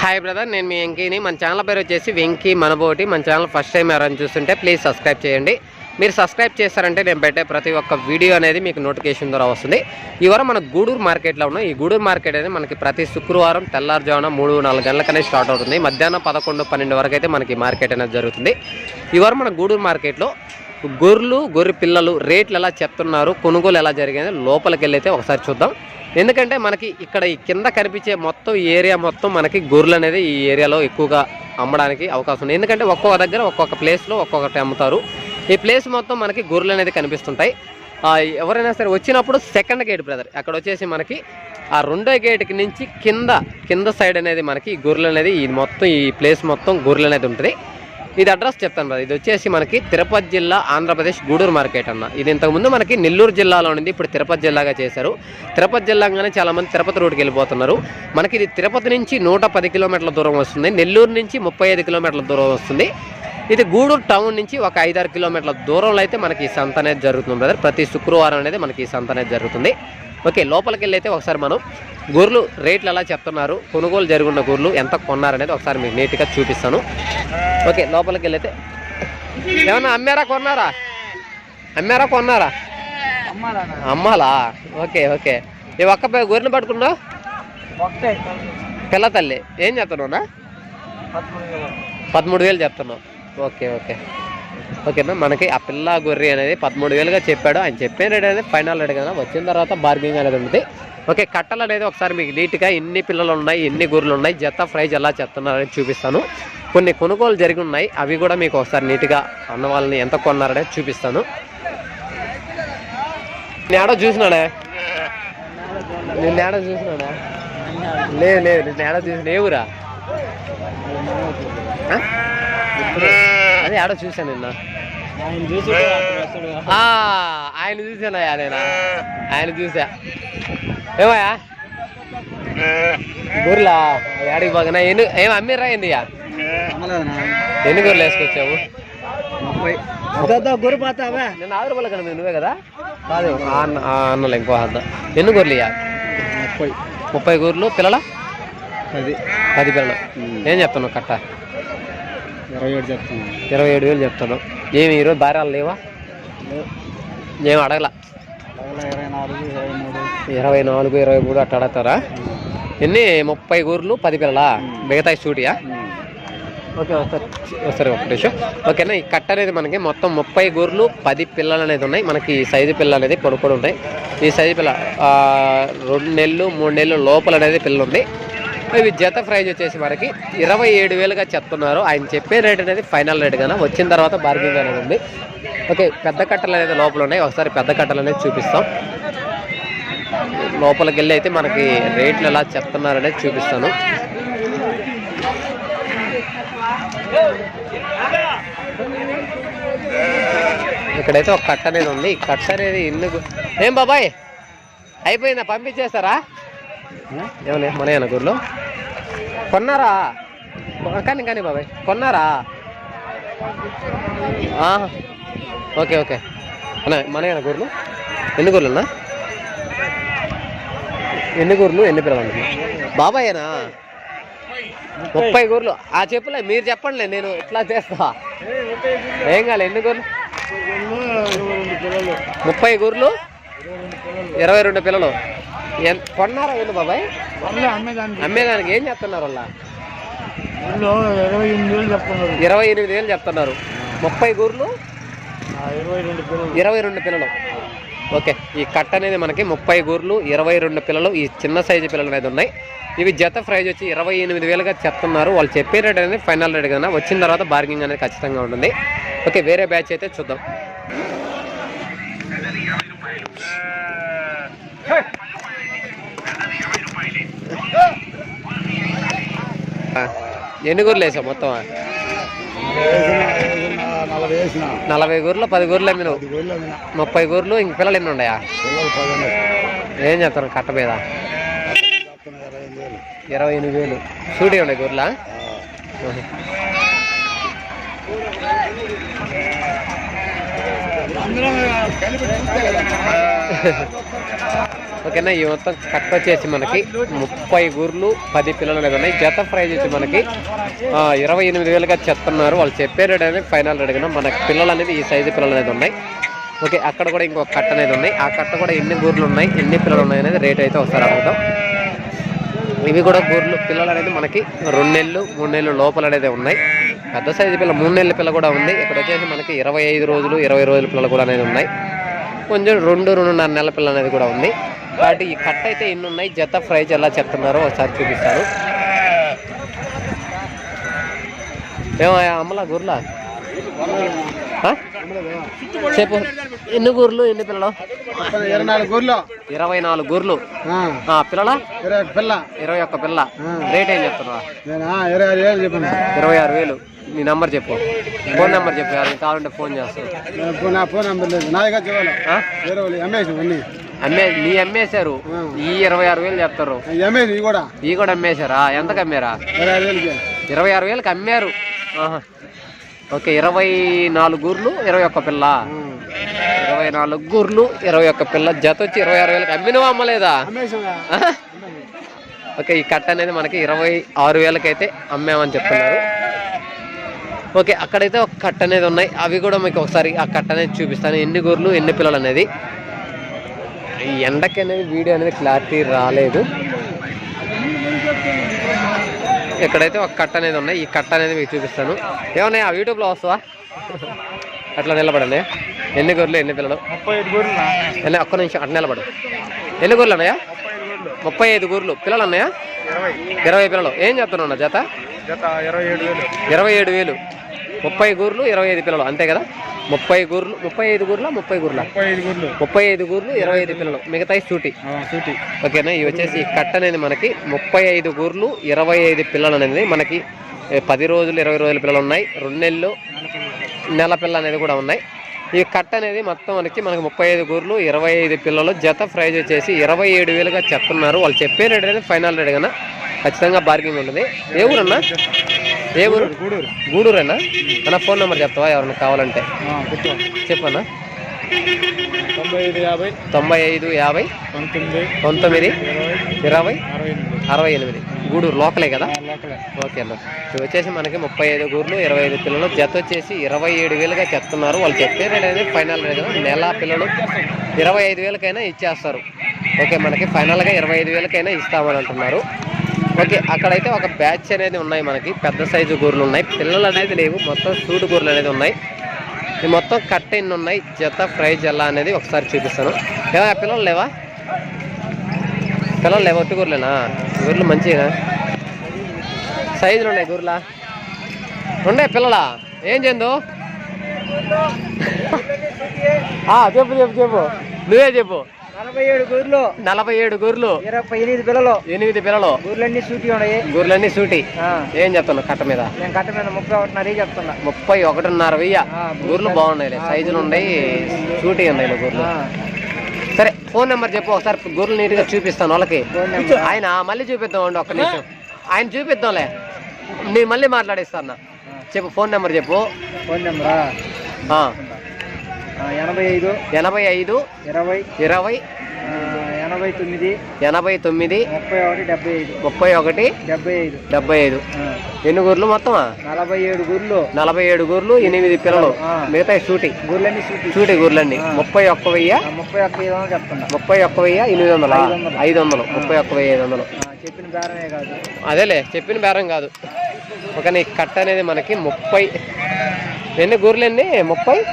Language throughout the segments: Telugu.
హాయ్ బ్రదర్ నేను మీ వెంకీని. మన ఛానల్ పేరు వచ్చేసి వెంకీ మనబోటి. మన ఛానల్ ఫస్ట్ టైం ఎవరైనా చూస్తుంటే ప్లీజ్ సబ్స్క్రైబ్ చేయండి. మీరు సబ్స్క్రైబ్ చేస్తారంటే నేను పెట్టే ప్రతి ఒక్క వీడియో అనేది మీకు నోటిఫికేషన్ ద్వారా వస్తుంది. ఈ వారం మన గూడూరు మార్కెట్లో ఉన్నాం. ఈ గూడూరు మార్కెట్ అనేది మనకి ప్రతి శుక్రవారం తెల్లారుజామున మూడు నాలుగు గంటలకనే స్టార్ట్ అవుతుంది. మధ్యాహ్నం పదకొండు పన్నెండు వరకు అయితే మనకి మార్కెట్ అనేది జరుగుతుంది. ఈ వారం మన గూడూరు మార్కెట్లో గొర్రెలు గొర్రె పిల్లలు రేట్లు ఎలా చెప్తున్నారు కొనుగోలు ఎలా జరిగింది లోపలికి వెళ్ళైతే ఒకసారి చూద్దాం. ఎందుకంటే మనకి ఇక్కడ ఈ కింద కనిపించే మొత్తం ఈ ఏరియా మొత్తం మనకి గొర్రెలు అనేది ఈ ఏరియాలో ఎక్కువగా అమ్మడానికి అవకాశం ఉంది. ఎందుకంటే ఒక్కొక్క దగ్గర ఒక్కొక్క ప్లేస్లో ఒక్కొక్కటి అమ్ముతారు. ఈ ప్లేస్ మొత్తం మనకి గొర్రెలు అనేది కనిపిస్తుంటాయి. ఎవరైనా సరే వచ్చినప్పుడు సెకండ్ గేట్ బ్రదర్ అక్కడ వచ్చేసి మనకి ఆ రెండో గేట్కి నుంచి కింద కింద సైడ్ అనేది మనకి గొర్రెలు అనేది ఈ మొత్తం ఈ ప్లేస్ మొత్తం గొర్రెలు అనేది ఉంటుంది. ఇది అడ్రస్ చెప్తాను బ్రదర్ ఇది వచ్చేసి మనకి తిరుపతి జిల్లా ఆంధ్రప్రదేశ్ గూడూరు మార్కెట్ అన్న. ఇది ఇంతకుముందు మనకి నెల్లూరు జిల్లాలో ఉంది ఇప్పుడు తిరుపతి జిల్లాగా చేశారు. తిరుపతి జిల్లాగానే చాలామంది తిరుపతి రోడ్కి వెళ్ళిపోతున్నారు. మనకి ఇది తిరుపతి నుంచి నూట పది కిలోమీటర్ల దూరం వస్తుంది నెల్లూరు నుంచి ముప్పై ఐదు కిలోమీటర్ల దూరం వస్తుంది. ఇది గూడూరు టౌన్ నుంచి ఒక ఐదారు కిలోమీటర్ల దూరంలో అయితే మనకి ఈ సంత అనేది జరుగుతుంది బ్రదర్ ప్రతి శుక్రవారం అనేది మనకి ఈ సంత అనేది జరుగుతుంది. ఓకే లోపలికి వెళ్ళి అయితే ఒకసారి మనం గొర్రెలు రేట్లు ఎలా చెప్తున్నారు. కొనుగోలు జరుగున్న గొర్రెలు ఎంత కొన్నారనేది ఒకసారి మీకు నీట్గా చూపిస్తాను. ఓకే లోపలికి వెళ్ళైతే ఏమన్నా అమ్మారా కొన్నారా? అమ్మారా కొన్నారా? అమ్మాలా? Okay okay. ఈ ఒక్క పై గొర్రెలు పట్టుకున్నావు? పిల్ల తల్లి. ఏం చెప్తున్నావునా పదమూడు వేలు చెప్తున్నావు. Okay okay. ఓకేనా? మనకి ఆ పిల్ల గొర్రె అనేది పదమూడు వేలుగా చెప్పాడు. ఆయన చెప్పిన రేట్ అనేది ఫైనల్ రేట్ కదా. వచ్చిన తర్వాత బార్గింగ్ అనేది ఉంటుంది ఓకే కట్టలు అనేది ఒకసారి మీకు నీట్గా ఎన్ని పిల్లలు ఉన్నాయి ఎన్ని గొర్రెలు ఉన్నాయి జత ప్రైజ్ ఎలా చెప్తున్నారని చూపిస్తాను. కొన్ని కొనుగోలు జరిగి ఉన్నాయి. అవి కూడా మీకు ఒకసారి నీట్గా అన్న వాళ్ళని ఎంత కొన్నారనేది చూపిస్తాను. నేడో చూసినాడే? నేను నేడో చూసినాడా? లేదు లేదు. నేను చూసిన ఏ ఊరా? అదే ఆడో చూశాను నిన్న. ఆ, ఆయన చూసానయ్యా నేను. ఆయన చూసా. ఏమయ్యా? గొర్రెలా ఆడికి బాగా ఎన్ని ఏం అమ్మిర్రా ఏందియా ఎన్ని గొర్రెలు వేసుకొచ్చావు? గొర్రె పోతావా? నేను ఆరు రూపాయలు కదా నువ్వే కదా? కాదు ఆ అన్న ఆ అన్నలు ఇంకో అన్న ఎన్ని గొర్రెలు ఇయ్యా? ముప్పై. ముప్పై గొర్రెలు పిల్లల? పది. పది పిల్లలు. ఏం చెప్తున్నావు కట్ట? ఇరవై ఏడు చెప్తున్నాను ఇరవై ఏడు వేలు చెప్తాను ఏమి ఈరోజు భార్యాలు లేవా? ఏం అడగల? ఇరవై నాలుగు ఇరవై మూడు. అట్లా అడగతారా? ఎన్ని? ముప్పై గూర్లు పది పిల్లలా? మిగతా షూటియా? ఓకే వస్తారు. వస్తారు ఒక నిమిషం. ఓకేనా ఈ కట్ట అనేది మనకి మొత్తం ముప్పై గూర్లు పది పిల్లలు అనేది ఉన్నాయి. మనకి ఈ సైజు పిల్లలు అనేది పొడుకొని ఉంటాయి. ఈ సైజు పిల్ల రెండు నెలలు మూడు నెలలు లోపల అనేది పిల్ల ఉంది. ఇవి జత ప్రైజ్ వచ్చేసి మనకి ఇరవై ఏడు వేలుగా చెప్తున్నారు. ఆయన చెప్పే రేట్ అనేది ఫైనల్ రేట్ కదా. వచ్చిన తర్వాత బార్గింగ్ అనేది ఉంది. ఓకే పెద్ద కట్టలు అనేది లోపల ఉన్నాయి. ఒకసారి పెద్ద కట్టలు అనేది చూపిస్తాం. లోపలికి వెళ్ళి అయితే మనకి రేట్లు ఎలా చెప్తున్నారు అనేది చూపిస్తాను. ఇక్కడైతే ఒక కట్ట అనేది ఉంది. ఈ కట్ట అనేది ఎందుకు ఏం బాబాయ్ అయిపోయిందా? పంపించేస్తారా? ఏమన్నా మన గుర్లు కొన్నారా? కానీ కానీ బాబాయ్ కొన్నారా? Okay okay. అన్న మన గుర్లు ఎన్ని గూర్లు అన్నా ఎన్ని గూర్లు ఎన్ని పిల్లలు? బాబాయేనా? ముప్పై గూర్లు ఆ చెప్పులే మీరు చెప్పండి నేను ఎట్లా చేస్తా? ఏం కాలే ఎన్ని గూర్లు ముప్పై గూర్లు ఇరవై రెండు పిల్లలు. కొన్నారా ఏంది బాబాయ్? అమ్మేదానికి. ఏం చెప్తున్నారు వాళ్ళ? ఇరవై ఎనిమిది వేలు చెప్తున్నారు. ఇరవై ఎనిమిది వేలు చెప్తున్నారు. ముప్పై గూర్లు? ఇరవై రెండు పిల్లలు. ఇరవై రెండు పిల్లలు. ఓకే ఈ కట్ట అనేది మనకి ముప్పై గూర్లు ఇరవై రెండు పిల్లలు ఈ చిన్న సైజు పిల్లలు అనేది ఉన్నాయి. ఇవి జత ప్రైజ్ వచ్చి ఇరవై ఎనిమిది వేలుగా చెప్తున్నారు. వాళ్ళు చెప్పే రేట్ అనేది ఫైనల్ రేట్ కదా వచ్చిన తర్వాత బార్గింగ్ అనేది ఖచ్చితంగా ఉంటుంది. ఓకే వేరే బ్యాచ్ అయితే చూద్దాం. ఎన్ని గూర్లు వేసావు మొత్తం నలభై వేసిన గూర్లు పది గూర్లు అమ్మినావు అమ్మిన ముప్పై గూర్లు ఇంక పిల్లలు ఎన్ని ఉన్నాయా? పిల్లలు ఏం చెప్తాను కట్ట మీద? ఇరవై ఎనిమిది వేలు. ఇరవై సూడి ఉన్నాయి గూర్లా? అందరం కలిపి ఓకేనా? ఈ మొత్తం కట్ వచ్చేసి మనకి ముప్పై గుర్లు పది పిల్లలు అనేది ఉన్నాయి. జత ప్రైజ్ వచ్చి మనకి ఇరవై ఎనిమిది వేలుగా చెప్తున్నారు. వాళ్ళు చెప్పే రేట్ అనేది ఫైనల్ రేట్ మనకి పిల్లలు అనేది ఈ సైజు పిల్లలు అనేది ఉన్నాయి. ఓకే అక్కడ కూడా ఇంకొక కట్ట అనేది ఉన్నాయి ఆ కట్ట కూడా ఎన్ని గూర్లు ఉన్నాయి ఎన్ని పిల్లలు ఉన్నాయి అనేది రేట్ అయితే ఒకసారి అడుగుతాం ఇవి కూడా గూర్లు పిల్లలు అనేది మనకి రెండు నెలలు మూడు నెలలు లోపల అనేది ఉన్నాయి. పెద్ద సైజు పిల్ల మూడు నెలల పిల్ల కూడా ఉంది. ఇక్కడ వచ్చేసి మనకి ఇరవై ఐదు రోజులు ఇరవై రోజుల పిల్లలు కూడా అనేది ఉన్నాయి. కొంచెం రెండు రెండున్నర నెలల పిల్ల అనేది కూడా ఉంది. కాబట్టి ఈ కట్ట అయితే ఎన్ని ఉన్నాయి జత ప్రైజ్ ఎలా చెప్తున్నారో ఒకసారి చూపిస్తాను. ఏమయ్యా అమ్మలా గూర్లా? చెప్పు. ఎన్ని గూర్లు ఎన్ని పిల్లలు? ఇరవై నాలుగు గొర్రెలు ఇరవై నాలుగు గూర్లు పిల్లల? ఇరవై పిల్ల. ఇరవై ఒక్క పిల్ల. రేట్ ఏం చెప్తున్నా నేను ఇరవై ఆరు వేలు చెప్పాను. ఇరవై ఆరు వేలు. నీ నంబర్ చెప్పు. ఫోన్ నెంబర్ చెప్పు. కావాలంటే ఫోన్ చేస్తాను నా ఫోన్ నెంబర్ లేదు. నా దగ్గర చెప్పాలి. అన్ని. అమ్మే నీ అమ్మేశారు. ఈ ఇరవై ఆరు వేలు చెప్తారు ఇవి కూడా. ఈ కూడా అమ్మేశారా? ఎంతకు అమ్మారా? ఇరవై ఆరు వేలకి. అమ్మారు. ఓకే ఇరవై నాలుగు గూర్లు ఇరవై ఒక్క పిల్ల. ఇరవై నాలుగు గూర్లు ఇరవై ఒక్క పిల్ల. జత వచ్చి ఇరవై ఆరు వేలకు అమ్మినవా అమ్మలేదా. ఓకే ఈ కట్ట అనేది మనకి ఇరవై ఆరు వేలకైతే అమ్మామని చెప్తున్నారు. ఓకే అక్కడైతే ఒక కట్ట అనేది ఉన్నాయి. అవి కూడా మీకు ఒకసారి ఆ కట్ట అనేది చూపిస్తాను. ఎన్ని గూర్లు ఎన్ని పిల్లలు అనేది. ఈ ఎండకి అనేది వీడియో అనేది క్లారిటీ రాలేదు. ఇక్కడైతే ఒక కట్ట అనేది ఉన్నాయి. ఈ కట్ట అనేది మీకు చూపిస్తాను. ఏమన్నా ఆ యూట్యూబ్లో వస్తావా అట్లా నిలబడండి. ఎన్ని గొర్రెలు ఎన్ని పిల్లలు? ఎన్ని? ఒక్క నిమిషం అట్లా నిలబడు. ఎన్ని గొర్రెలు అన్నాయా ముప్పై ఐదు గొర్రెలు. పిల్లలు అన్నాయా ఇరవై. పిల్లలు. ఏం చెప్తున్నావు జత? జత ఇరవై ఏడు వేలు. ఇరవై ఏడు వేలు. ముప్పై గూర్లు ఇరవై ఐదు పిల్లలు. అంతే కదా? ముప్పై గూర్లు ముప్పై ఐదు గూర్ల ముప్పై గూర్ల? ముప్పై ఐదు గొర్రెలు ముప్పై ఐదు గూర్లు ఇరవై ఐదు పిల్లలు. మిగతాయి సూటి? సూటి. ఓకేనా? ఇవి వచ్చేసి కట్ట అనేది మనకి ముప్పై ఐదు గూర్లు ఇరవై ఐదు పిల్లలు అనేది మనకి పది రోజులు ఇరవై రోజుల పిల్లలు ఉన్నాయి. రెండు నెలలు నెల పిల్ల అనేది కూడా ఉన్నాయి. ఈ కట్ట అనేది మొత్తం మనకి మనకి ముప్పై ఐదు గూర్లు ఇరవై ఐదు పిల్లలు జత ప్రైజ్ వచ్చేసి ఇరవై ఏడు వేలుగా చెప్తున్నారు. వాళ్ళు చెప్పే రేట్ అనేది ఫైనల్ రేట్ కన్నా ఖచ్చితంగా బార్గింగ్ ఉంటుంది. ఏ ఊరన్నా? ఏ ఊరు? గూడూరు. గూడూరేనా? అన్న ఫోన్ నెంబర్ చెప్తావా? ఎవరైనా కావాలంటే. చెప్పన్నా. తొంభై ఐదు యాభై. పంతొమ్మిది. ఇరవై. అరవై ఎనిమిది. గూడూరు లోకలే కదా? ఓకే అన్న. ఇవి వచ్చేసి మనకి ముప్పై ఐదు గూర్లు ఇరవై ఐదు పిల్లలు. జత వచ్చేసి ఇరవై ఏడు వేలుగా చెప్తున్నారు. వాళ్ళు చెప్పే రేట్ అనేది ఫైనల్ రేట్ కదా. నెల పిల్లలు ఇరవై ఐదు వేలకైనా ఇచ్చేస్తారు. ఓకే మనకి ఫైనల్గా ఇరవై ఐదు వేలకైనా ఇస్తామని అంటున్నారు. ఓకే అక్కడైతే ఒక బ్యాచ్ అనేది ఉన్నాయి మనకి. పెద్ద సైజు గూర్లు ఉన్నాయి. పిల్లలు అనేది లేవు. మొత్తం సూడు గూర్లు అనేది ఉన్నాయి. ఈ మొత్తం కట్ట ఎన్ని ఉన్నాయి? జత ప్రైజ్ ఎలా అనేది ఒకసారి చూపిస్తాను. ఏమా పిల్లలు లేవా? పిల్లలు లేవా? ఒట్టి గూర్లేనా గూర్లు మంచిగా సైజులు ఉన్నాయి గూర్లా ఉండే పిల్లలా? ఏం చెందు? ఆ, చెప్పు చెప్పు చెప్పు. నువ్వే చెప్పు. నలభై ఏడు గొర్రెలు. నలభై ఏడు గూర్లు ఇరవై ఎనిమిది పిల్లలు. ఎనిమిది పిల్లలు. గొర్రెలన్నీ సూటి ఉన్నాయి. గూర్లన్నీ సూటి. ఏం చెప్తున్నావు కట్ట మీద? నేను కట్ట మీద ముప్పై ఒకటిన్నర చెప్తున్నా. ముప్పై ఒకటిన్నర వెయ్య. ఆ, గూర్లు బాగున్నాయి సైజులు ఉన్నాయి సూటి ఉన్నాయి గూర్లు ఆ, సరే ఫోన్ నెంబర్ చెప్పు. ఒకసారి గూర్లు నీట్గా చూపిస్తాను వాళ్ళకి. ఆయన మళ్ళీ చూపిద్దామండి ఒక్క నిమిషం. ఆయన చూపిద్దాంలే. నేను మళ్ళీ మాట్లాడిస్తాను. చెప్పు ఫోన్ నెంబర్ చెప్పు. ఫోన్ నెంబరా? ఎనభై ఐదు ఎనభై ఐదు ఇరవై ఇరవై ఎనభై తొమ్మిది ఎనభై తొమ్మిది ముప్పై ఒకటి డెబ్బై ఐదు. ముప్పై ఒకటి డెబ్బై ఐదు. డెబ్బై ఐదు. ఎన్ని గూర్లు మొత్తమా? నలభై ఏడు గొర్రెలు నలభై ఏడు గూర్లు ఎనిమిది పిల్లలు. మిగతా సూటి. గొర్రెలన్నీ సూటి. సూటి గూర్లన్నీ. ముప్పై ఒక్క వెయ్యి? ముప్పై ఒక్క ఐదు వందలు చెప్తున్నా. ముప్పై ఒక్క వెయ్యి ఎనిమిది వందల? ఐదు వందలు. ముప్పై ఒక్క వెయ్యి ఐదు వందలు. చెప్పిన బేరమే కాదు. అదేలే చెప్పిన బేరం కాదు. ఒక నీ కట్ట అనేది మనకి ముప్పై. ఎన్ని గూర్లు ఎన్ని ముప్పై?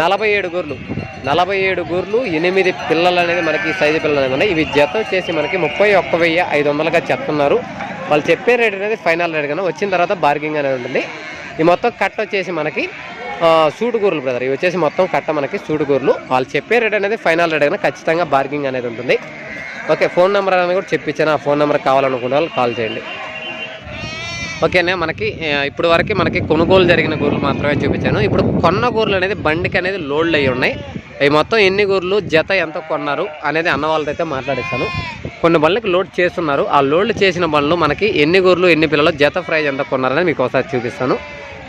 నలభై ఏడు గొర్రెలు నలభై ఏడు గూర్లు ఎనిమిది పిల్లలు అనేది మనకి సైజు పిల్లలు అనేది ఉన్నాయి. ఇవి జత వచ్చేసి మనకి ముప్పై ఒక్క వెయ్యి ఐదు వందలుగా చెప్తున్నారు. వాళ్ళు చెప్పే రేట్ అనేది ఫైనల్ రేట్ కన్నా వచ్చిన తర్వాత బార్గింగ్ అనేది ఉంటుంది. ఈ మొత్తం కట్ట వచ్చేసి మనకి ఆ, సూటు బ్రదర్ ఇవి వచ్చేసి మొత్తం కట్ట మనకి సూటుగూరులు వాళ్ళు చెప్పే రేట్ అనేది ఫైనల్ రేట్ కన్నా ఖచ్చితంగా బార్గింగ్ అనేది ఉంటుంది. ఓకే ఫోన్ నెంబర్ అనేది కూడా చెప్పించాను. ఆ ఫోన్ నెంబర్ కావాలనుకున్న వాళ్ళు కాల్ చేయండి. ఓకేనే మనకి ఇప్పుడు వరకు మనకి కొనుగోలు జరిగిన గూర్లు మాత్రమే చూపించాను. ఇప్పుడు కొన్న గోర్లు అనేది బండికి అనేది లోడ్లు అయ్యి ఉన్నాయి. అవి మొత్తం ఎన్ని గూర్లు జత ఎంత కొన్నారు అనేది అన్న వాళ్ళతో అయితే కొన్ని బండ్లకి లోడ్ చేస్తున్నారు. ఆ లోడ్లు చేసిన బండ్లు మనకి ఎన్ని గూర్లు ఎన్ని పిల్లలు జత ప్రైజ్ ఎంత కొన్నారనేది మీకు ఒకసారి చూపిస్తాను.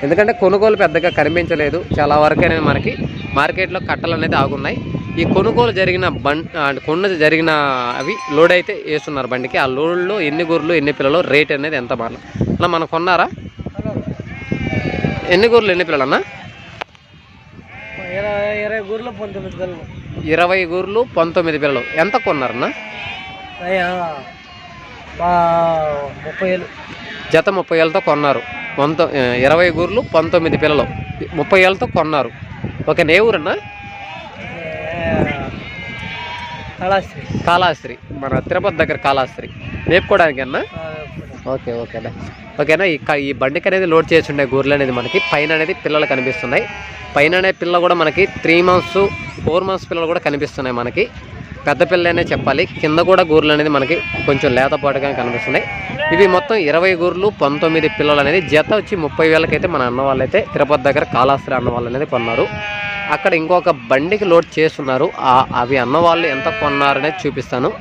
ఎందుకంటే కొనుగోలు పెద్దగా కనిపించలేదు. చాలా వరకు అనేది మనకి మార్కెట్లో కట్టలు అనేది ఆగున్నాయి. ఈ కొనుగోలు జరిగిన బం కొన్నది జరిగిన అవి లోడ్ అయితే వేస్తున్నారు బండికి. ఆ లోడ్లో ఎన్ని గొర్రెలు ఎన్ని పిల్లలు రేట్ అనేది ఎంత మారలు అలా మనం కొన్నారా? ఎన్ని గొర్రెలు ఎన్ని పిల్లలు అన్న? ఇరవై గూర్లు పంతొమ్మిది పిల్లలు. ఇరవై గొర్రెలు పంతొమ్మిది పిల్లలు. ఎంత కొన్నారన్న? ముప్పై ఏళ్ళు. జత ముప్పై ఏళ్ళతో కొన్నారు. పంతొ ఇరవై గొర్రెలు పంతొమ్మిది పిల్లలు. ముప్పై ఏళ్ళతో కొన్నారు. ఓకే ఏ ఊరన్నా? కళాశ్రీ. కాళాస్త్రి మన తిరుపతి దగ్గర కాళాస్త్రి మేపుకోవడానికి అన్న ఓకే ఓకేనా ఓకేనా ఈ ఈ బండికి అనేది లోడ్ చేసి ఉండే గొర్రెలు అనేది మనకి పైన అనేది పిల్లలు కనిపిస్తున్నాయి. పైన అనే పిల్ల కూడా మనకి త్రీ మంత్స్ ఫోర్ మంత్స్ పిల్లలు కూడా కనిపిస్తున్నాయి మనకి. పెద్ద పిల్లనే చెప్పాలి. కింద కూడా గొర్రెలు అనేది మనకి కొంచెం లేతపాటుగా కనిపిస్తున్నాయి. ఇవి మొత్తం ఇరవై గొర్రెలు పంతొమ్మిది పిల్లలు అనేది జత వచ్చి ముప్పై వేలకైతే మన అన్న వాళ్ళైతే తిరుపతి దగ్గర కాళాస్త్రి అన్న వాళ్ళు అనేది కొన్నారు. అక్కడ ఇంకొక బండికి లోడ్ చేస్తున్నారు. ఆ- అవి అన్న వాళ్ళు ఎంత కొన్నారనేది చూపిస్తాను.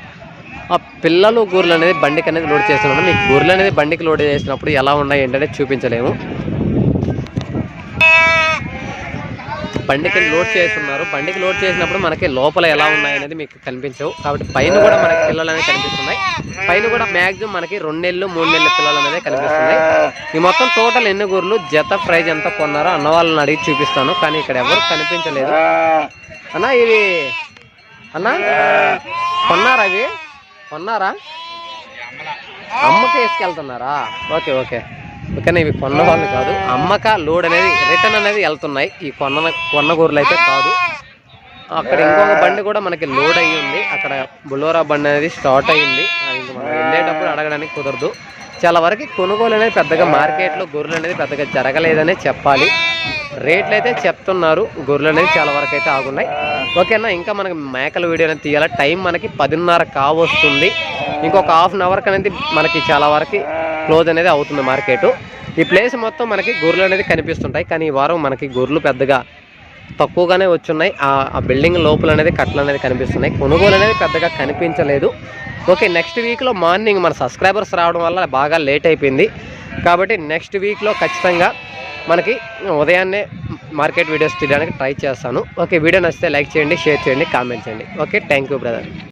ఆ పిల్లలు గొర్రెలు అనేది బండికి అనేది లోడ్ చేస్తున్నాను మీకు గొర్రెలు అనేది బండికి లోడ్ చేసినప్పుడు ఎలా ఉన్నాయి ఏంటనేది చూపించలేము. బండికి లోడ్ చేస్తున్నారు. బండికి లోడ్ చేసినప్పుడు మనకి లోపల ఎలా ఉన్నాయి అనేది మీకు కనిపించవు. కాబట్టి పైన కూడా మనకి పిల్లలు అనేది కనిపిస్తున్నాయి. పైన కూడా మ్యాక్సిమం మనకి రెండు నెలలు మూడు నెలల పిల్లలు అనేది కనిపిస్తున్నాయి. ఈ మొత్తం టోటల్ ఎన్ని గొర్రెలు? జత ప్రైజ్ ఎంత కొన్నారో అన్న వాళ్ళని అడిగి చూపిస్తాను. కానీ ఇక్కడ ఎవరు కనిపించలేదు. అన్న ఇవి అన్న కొన్నారా అవి? కొన్నారా? అమ్మకి వేసుకెళ్తున్నారా? Okay okay. ఓకేనా ఇవి కొన్న వాళ్ళు కాదు. అమ్మక లోడ్ అనేది రిటర్న్ అనేది వెళ్తున్నాయి. ఈ కొన్న కొన్న గొర్రెలు అయితే కాదు. అక్కడ ఇంకొక బండి కూడా మనకి లోడ్ అయ్యి ఉంది. అక్కడ బులోరా బండి అనేది స్టార్ట్ అయ్యింది. అది మనం వెళ్ళేటప్పుడు అడగడానికి కుదరదు. చాలా వరకు కొనుగోలు అనేది పెద్దగా మార్కెట్లో గొర్రెలు అనేది పెద్దగా జరగలేదనే చెప్పాలి. రేట్లు అయితే చెప్తున్నారు. గొర్రెలు అనేది చాలా వరకు అయితే ఆగున్నాయి. ఓకేనా ఇంకా మనకి మేకల వీడియో అనేది తీయాలి? టైం మనకి పదిన్నర కావస్తుంది. ఇంకొక హాఫ్ అన్ అవర్కి అనేది మనకి చాలా వరకు క్లోజ్ అనేది అవుతుంది మార్కెట్. ఈ ప్లేస్ మొత్తం మనకి గొర్రెలు అనేది కనిపిస్తుంటాయి. కానీ ఈ వారం మనకి గొర్రెలు పెద్దగా తక్కువగానే వచ్చున్నాయి. ఆ బిల్డింగ్ లోపల అనేది కట్టలు అనేది కనిపిస్తున్నాయి. కొనుగోలు అనేది పెద్దగా కనిపించలేదు. ఓకే నెక్స్ట్ వీక్లో మార్నింగ్ మన సబ్స్క్రైబర్స్ రావడం వల్ల బాగా లేట్ అయిపోయింది. కాబట్టి నెక్స్ట్ వీక్లో ఖచ్చితంగా మనకి ఉదయాన్నే మార్కెట్ వీడియోస్ తీయడానికి ట్రై చేస్తాను. ఓకే వీడియో నచ్చితే లైక్ చేయండి షేర్ చేయండి కామెంట్ చేయండి. Okay thank you brother